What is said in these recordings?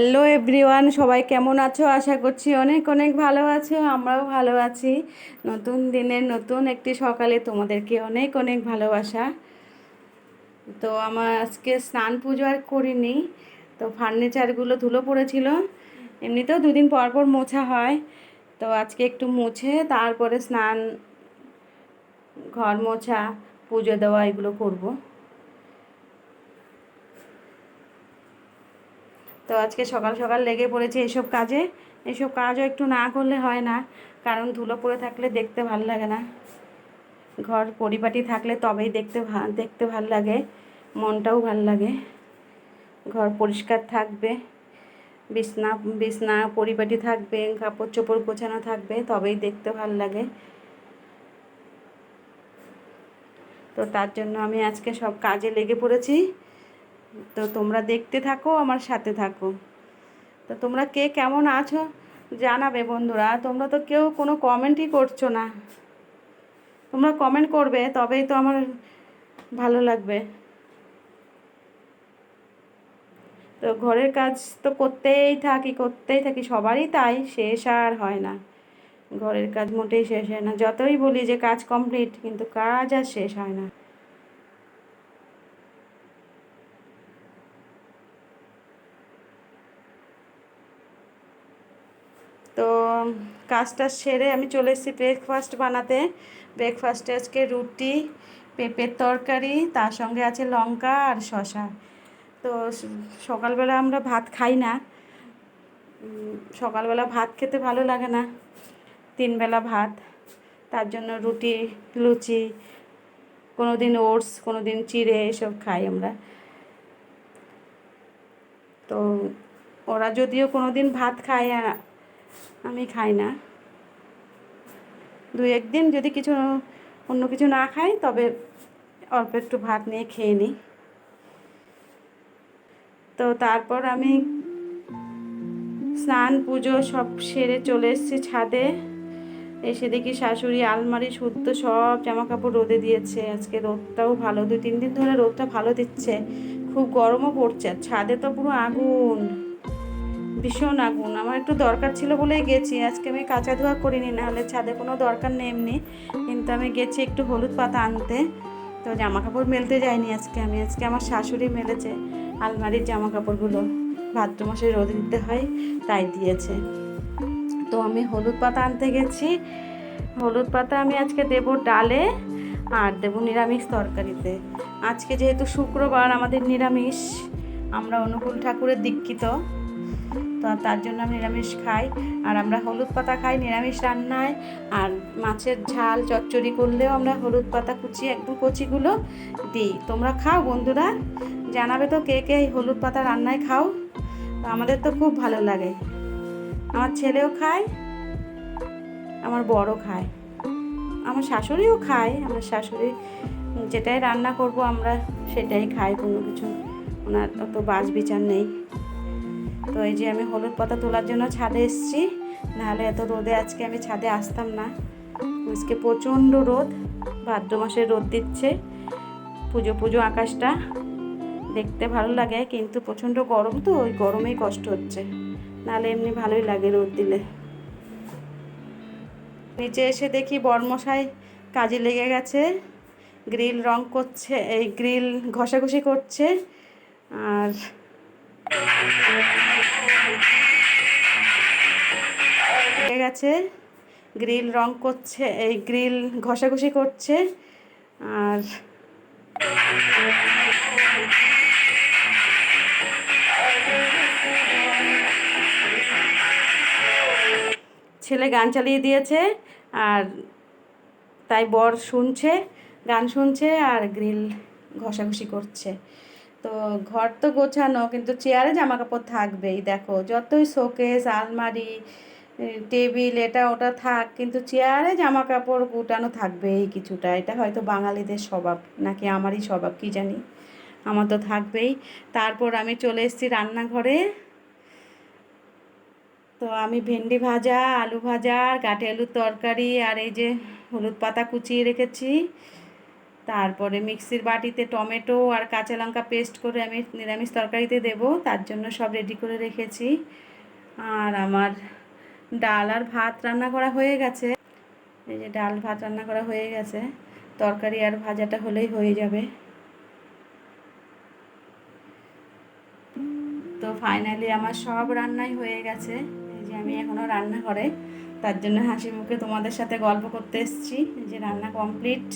Hello everyone, সবাই কেমন আছো? আশা করছি অনেক অনেক ভালো আছো, আমরাও ভালো আছি। নতুন দিনের নতুন একটি সকালে তোমাদেরকে অনেক অনেক ভালোবাসা। তো আমার আজকে স্নান পুজো আর করিনি, তো ফার্নিচারগুলো ধুলো পড়েছিল। এমনিতেও দুদিন পর পর মোছা হয়, তো আজকে একটু মুছে, তারপরে স্নান, ঘর মোছা, পুজো দেওয়া, এগুলো করব। তো আজকে সকাল সকাল লেগে পড়েছে এসব কাজে। এসব কাজও একটু না করলে হয় না, কারণ ধুলো পড়ে থাকলে দেখতে ভালো লাগে না। ঘর পরিপাটি থাকলে তবেই দেখতে দেখতে ভালো লাগে, মনটাও ভালো লাগে। ঘর পরিষ্কার থাকবে, বিছনা বিছনা পরিপাটি থাকবে, কাপড় চোপড় গোছানো থাকবে, তবেই দেখতে ভালো লাগে। তো তার জন্য আমি আজকে সব কাজে লেগে পড়েছি। তো তোমরা দেখতে থাকো, আমার সাথে থাকো। তো তোমরা কে কেমন আছো জানাবে বন্ধুরা। তোমরা তো কেউ কোনো কমেন্টই করছ না। তোমরা কমেন্ট করবে, তবেই তো আমার ভালো লাগবে। তো ঘরের কাজ তো করতেই থাকি করতেই থাকি, সবারই তাই, শেষ আর হয় না। ঘরের কাজ মোটেই শেষ হয় না। যতই বলি যে কাজ কমপ্লিট কিন্তু কাজ আর শেষ হয় না তো কাজটা সেরে আমি চলে এসেছি ব্রেকফাস্ট বানাতে। ব্রেকফাস্টে আজকে রুটি, পেঁপের তরকারি, তার সঙ্গে আছে লঙ্কা আর শশা তো সকালবেলা আমরা ভাত খাই না। সকালবেলা ভাত খেতে ভালো লাগে না। তিনবেলা ভাত, তার জন্য রুটি, লুচি কোনো দিন ওটস কোনো দিন চিড়ে এসব খাই আমরা। তো ওরা যদিও কোনো দিন ভাত খায় আমি খাই না। দু একদিন যদি কিছু, অন্য কিছু না খাই, তবে অল্প একটু ভাত নিয়ে খেয়ে নিই। তো তারপর আমি স্নান, পুজো সব সেরে চলে এসেছি ছাদে। এসে দেখি শাশুড়ি, আলমারি শুদ্ধ সব জামা কাপড় রোদে দিয়েছে। আজকে রোদটাও ভালো। দুই, তিন দিন ধরে রোদটা ভালো দিচ্ছে। খুব গরমও পড়ছে। ছাদে তো পুরো আগুন। ভীষণ আগুন। আমার একটু দরকার ছিল বলেই গেছি। আজকে আমি কাঁচা ধোয়া করিনি, নাহলে ছাদে কোনো দরকার নেই এমনি। কিন্তু আমি গেছি একটু হলুদ পাতা আনতে। তো জামা কাপড় মেলতে যাইনি আজকে আমি। আজকে আমার শাশুড়ি মেলেছে আলমারির জামা কাপড়গুলো ভাদ্র মাসে রোদ দিতে হয়, তাই দিয়েছে। তো আমি হলুদ পাতা আনতে গেছি। হলুদ পাতা আমি আজকে দেব ডালে আর দেব নিরামিষ তরকারিতে। আজকে যেহেতু শুক্রবার আমাদের নিরামিষ, আমরা অনুকূল ঠাকুরের দীক্ষিত। তো তার জন্য আমি নিরামিষ খাই। আর আমরা হলুদ পাতা খাই নিরামিষ রান্নায়। আর মাছের ঝাল, চচ্চড়ি করলেও আমরা হলুদ পাতা, কুচি, একদম কচিগুলো দিই। তোমরা খাও বন্ধুরা। জানাবে তো কে কে এই হলুদ পাতা রান্নায় খাও। তো আমাদের তো খুব ভালো লাগে। আমার ছেলেও খায়, আমার বড় খায়। আমার শাশুড়িও খায়, আমার শাশুড়ি যেটাই রান্না করব আমরা সেটাই খাই কোনো কিছু। ওনার অত বাজ বিচার নেই। তো এই যে আমি হলুদ পাতা তোলার জন্য ছাদে এসেছি। নাহলে এত রোদে আজকে আমি ছাদে আসতাম না। আজকে প্রচণ্ড রোদ, ভাদ্র মাসে রোদ দিচ্ছে। পুজো পুজো আকাশটা দেখতে ভালো লাগে, কিন্তু প্রচণ্ড গরম তো, ওই গরমেই কষ্ট হচ্ছে। নাহলে এমনি ভালোই লাগে রোদ দিলে। নিচে এসে দেখি বরমশাই কাজে লেগে গেছে। গ্রিল রং করছে, এই গ্রিল ঘষাঘষি করছে। আর গেছে, গ্রিল রং করছে, এই গ্রিল ঘষাঘষি করছে, আর ছেলে গান চালিয়ে দিয়েছে, আর তাই বর শুনছে, গান শুনছে, আর গ্রিল ঘষাঘষি করছে। তো ঘর তো গোছানো, কিন্তু চেয়ারে জামা কাপড় থাকবেই, দেখো, যতই শোকেস, আলমারি টেবিল এটা ওটা থাক, কিন্তু চেয়ারে জামা কাপড় গুটানো থাকবেই কিছুটা। এটা হয়তো বাঙালিদের স্বভাব, নাকি আমারই স্বভাব, কি জানি? আমার তো থাকবেই। তারপর আমি চলে এসেছি রান্নাঘরে। তো আমি ভেন্ডি ভাজা, আলু ভাজা, আর গাঠি আলুর তরকারি, আর এই যে হলুদ পাতা কুচিয়ে রেখেছি। তারপরে মিক্সির বাটিতে টমেটো আর কাঁচা লঙ্কা পেস্ট করে আমি নিরামিষ তরকারিতে দেব। তার জন্য সব রেডি করে রেখেছি। আর আমার ডাল আর ভাত রান্না করা হয়ে গেছে। এই যে ডাল ভাত রান্না করা হয়ে গেছে। তরকারি আর ভাজাটা হলেই হয়ে যাবে। তো ফাইনালি আমার সব রান্নাই হয়ে গেছে। এই যে আমি এখনও রান্না করে তার জন্য হাসি মুখে তোমাদের সাথে গল্প করতে এসেছি। যে রান্না কমপ্লিট।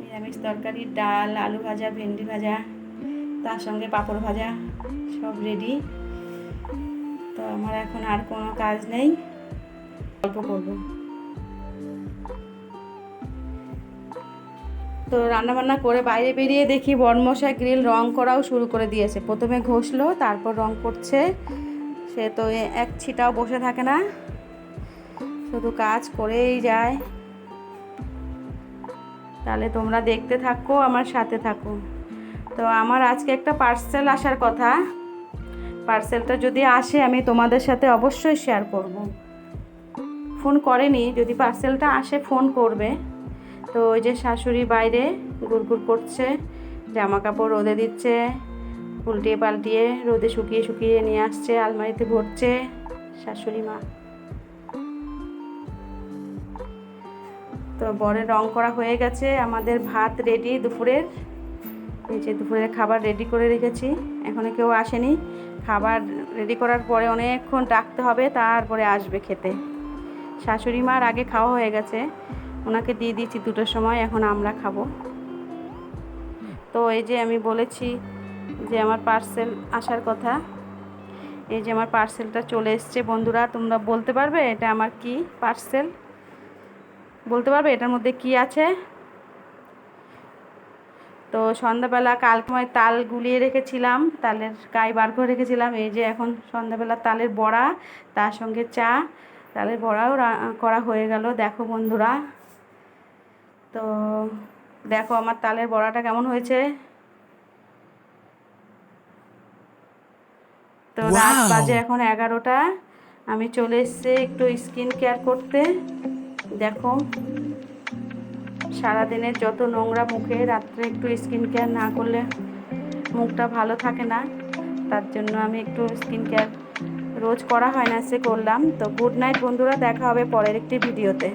নিরামিষ তরকারি, ডাল, আলু ভাজা, ভেন্ডি ভাজা, তার সঙ্গে পাঁপড় ভাজা, সব রেডি আমার এখন আর কোনো কাজ নেই। গল্প করব। তো রান্নাবান্না করে বাইরে বেরিয়ে দেখি বর্মশাই গ্রিল রং করাও শুরু করে দিয়েছে। প্রথমে ঘষলো, তারপর রং করছে। সে তো এক ছিটাও বসে থাকে না। শুধু কাজ করেই যায়। তাহলে তোমরা দেখতে থাকো, আমার সাথে থাকো। তো আমার আজকে একটা পার্সেল আসার কথা। পার্সেলটা যদি আসে, আমি তোমাদের সাথে অবশ্যই শেয়ার করব। ফোন করেনি, যদি পার্সেলটা আসে, ফোন করবে। তো ওই যে শাশুড়ি বাইরে গুড়গুড় করছে জামা কাপড় রোদে দিচ্ছে, উল্টিয়ে পাল্টিয়ে রোদে শুকিয়ে শুকিয়ে নিয়ে আসছে, আলমারিতে ভরছে শাশুড়ি মা। তো বরের রং করা হয়ে গেছে, আমাদের ভাত রেডি দুপুরের। এই যে দুপুরের খাবার রেডি করে রেখেছি, এখনও কেউ আসেনি। খাবার রেডি করার পরে অনেকক্ষণ ডাকতে হবে, তারপরে আসবে খেতে। শাশুড়ি মার আগে খাওয়া হয়ে গেছে। ওনাকে দিয়ে দিয়েছি দুটোর সময়, এখন আমরা খাব। তো এই যে আমি বলেছি যে আমার পার্সেল আসার কথা, এই যে আমার পার্সেলটা চলে এসছে। বন্ধুরা, তোমরা বলতে পারবে এটা আমার কি পার্সেল বলতে পারবে এটার মধ্যে কি আছে? তো সন্ধ্যাবেলা কালকে তাল গুলিয়ে রেখেছিলাম তালের গায়ে বার করে রেখেছিলাম। এই যে এখন সন্ধ্যাবেলা তালের বড়া তার সঙ্গে চা তালের বড়াও করা হয়ে গেল। দেখো বন্ধুরা তো দেখো আমার তালের বড়াটা কেমন হয়েছে। তো রাত বাজে এখন এগারোটা। আমি চলে এসেছি একটু স্কিন কেয়ার করতে। দেখো সারাদিনের যত নোংরা মুখে রাত্রে একটু স্কিন কেয়ার না করলে মুখটা ভালো থাকে না, তার জন্য আমি একটু স্কিন কেয়ার রোজ করা হয় না, সে করলাম। তো গুড নাইট বন্ধুরা, দেখা হবে পরের একটি ভিডিওতে